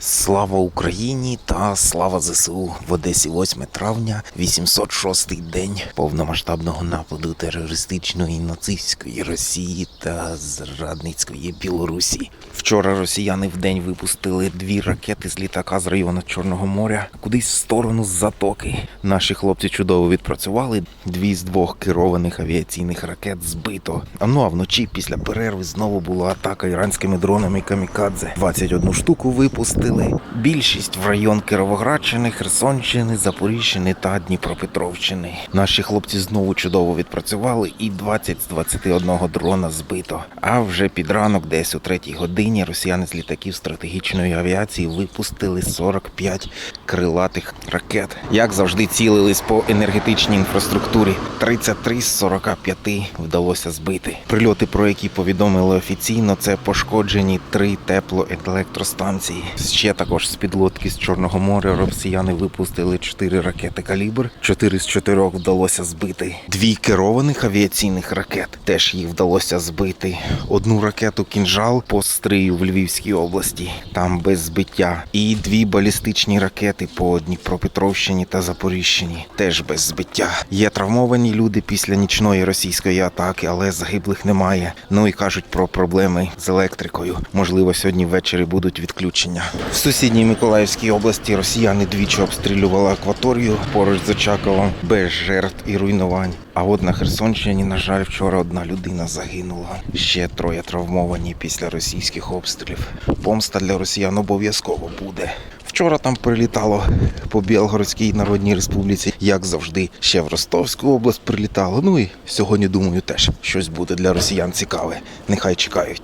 Слава Україні та слава ЗСУ в Одесі 8 травня, 806-й день повномасштабного нападу терористичної нацистської Росії та зрадницької Білорусі. Вчора росіяни в день випустили дві ракети з літака з району Чорного моря кудись в сторону затоки. Наші хлопці чудово відпрацювали. Дві з двох керованих авіаційних ракет збито. А ну а вночі після перерви знову була атака іранськими дронами камікадзе. 21 штуку випустили. Більшість в район Кіровоградщини, Херсонщини, Запоріжжяни та Дніпропетровщини. Наші хлопці знову чудово відпрацювали, і 20 з 21 дрона збито. А вже під ранок, десь о третій годині, росіяни з літаків стратегічної авіації випустили 45 крилатих ракет. Як завжди, цілились по енергетичній інфраструктурі. 33 з 45 вдалося збити. Прильоти, про які повідомили офіційно, це пошкоджені три теплоелектростанції. Ще також з підлодки з Чорного моря росіяни випустили 4 ракети калібр. 4 з 4 вдалося збити. Дві керованих авіаційних ракет теж їх вдалося збити. Одну ракету кінжал по стрию в Львівській області, там без збиття. І дві балістичні ракети по Дніпропетровщині та Запоріжчині, теж без збиття. Є травмовані люди після нічної російської атаки, але загиблих немає. Ну і кажуть про проблеми з електрикою. Можливо, сьогодні ввечері будуть відключення. В сусідній Миколаївській області росіяни двічі обстрілювали акваторію поруч з Очаковом без жертв і руйнувань. А от на Херсонщині, на жаль, вчора одна людина загинула. Ще троє травмовані після російських обстрілів. Помста для росіян обов'язково буде. Вчора там прилітало по Білгородській Народній Республіці, як завжди, ще в Ростовську область прилітало. Ну і сьогодні, думаю, теж щось буде для росіян цікаве. Нехай чекають.